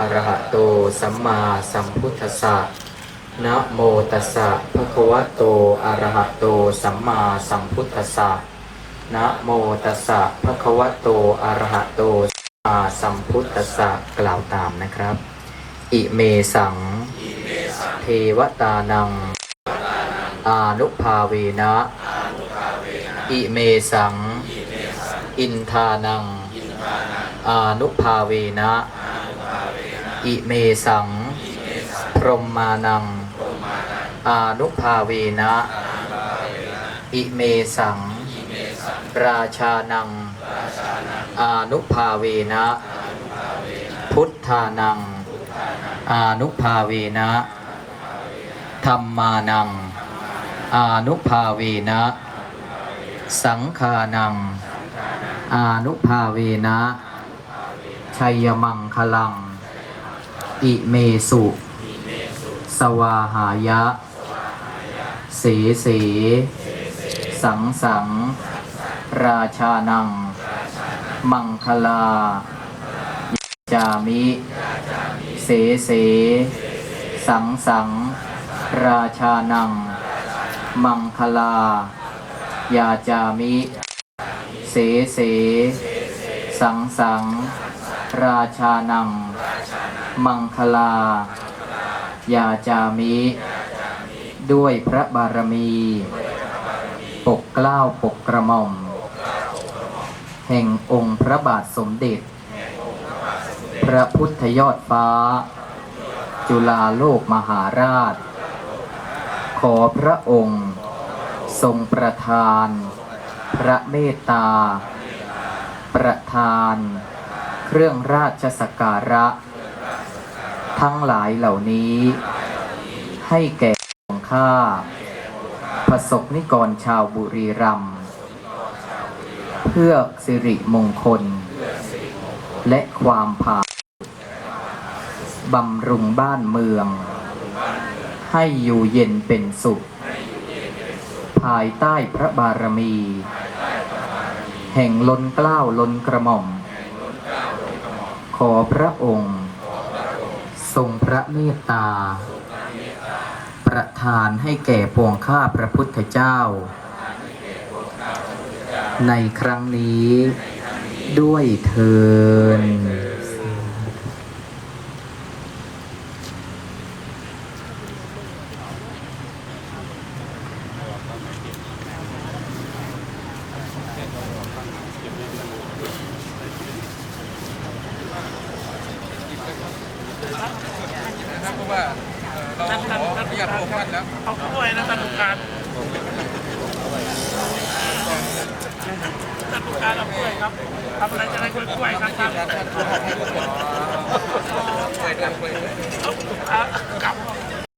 อรหะโตสัมมาสัมพุทธัสสะนะโมตัสสะภะคะวะโตอะระหะโตสัมมาสัมพุทธัสสะนะโมตัสสะภะคะวะโตอะระหะโตสัมมาสัมพุทธัสสะกล่าวตามนะครับ อิเมสัง เทวตานัง อานุภาเวนะ อิเมสัง อินทานัง อานุภาเวนะ อิเมสัง พรหมานัง อานุภาเวนะ อิเมสัง ราชานัง อานุภาเวนะ พุทธานัง อานุภาเวนะธรรมานัง อานุภาเวนะ สังฆานัง อานุภาเวนะชัยมังคลัง อิเมสุ สวาหายะ เสเส สังสัง ราชานัง มังคลา จามิ เสเส สังสัง ราชานัง มังคลา ยาจามิ เสเส สังสัง ราชานัง มังคลา ยาจามิ ด้วยพระบารมี ปกเกล้าปกกระหม่อม แห่งองค์พระบาทสมเด็จ พระพุทธยอดฟ้า จุฬาโลกมหาราช ขอพระองค์ ทรงประทาน พระเมตตา ประทาน เครื่องราชสักการะ ทั้งหลายเหล่านี้ ให้แก่ของข้าประสบนิกรชาวบุรีรัมย์เพื่อสิริมงคล และความผาบำรุงบ้านเมือง ให้อยู่เย็นเป็นสุข ภายใต้พระบารมี แห่งล้นเกล้าล้นกระหม่อม ขอพระองค์ ทรงพระเมตตา ประทานให้แก่ปวงข้าพระพุทธเจ้า ในครั้งนี้ด้วยเทิน นะครับเพราะว่าเอ่อเราขออนุญาตพระองค์ท่านแล้วเอากล้วยนะท่านผู้การท่านผู้การเอากล้วยครับทำอะไรจะได้กล้วยกล้วยครับครับช่วยกันช่วยกันเอาเอากลับ